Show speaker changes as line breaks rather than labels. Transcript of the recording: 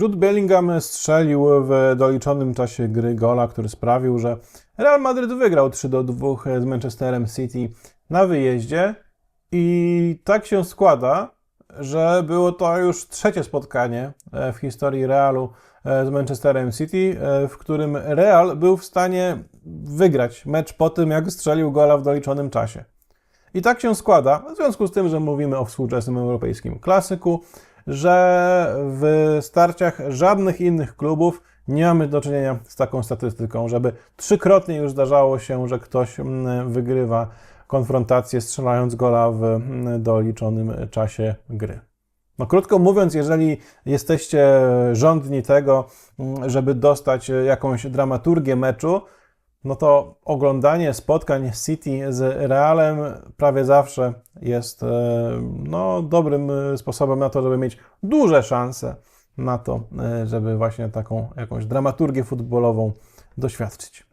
Jude Bellingham strzelił w doliczonym czasie gry gola, który sprawił, że Real Madryt wygrał 3 do 2 z Manchesterem City na wyjeździe. I tak się składa, że było to już trzecie spotkanie e, w historii Realu e, z Manchesterem City, e, w którym Real był w stanie wygrać mecz po tym, jak strzelił gola w doliczonym czasie. I tak się składa, w związku z tym, że mówimy o współczesnym europejskim klasyku, że w starciach żadnych innych klubów nie mamy do czynienia z taką statystyką, żeby trzykrotnie już zdarzało się, że ktoś mm, wygrywa konfrontację strzelając gola w mm, doliczonym czasie gry. No krótko mówiąc, jeżeli jesteście rządni tego, mm, żeby dostać jakąś dramaturgię meczu, no to oglądanie spotkań City z Realem prawie zawsze jest e, no, dobrym e, sposobem na to, żeby mieć duże szanse na to, e, żeby właśnie taką jakąś dramaturgię futbolową doświadczyć.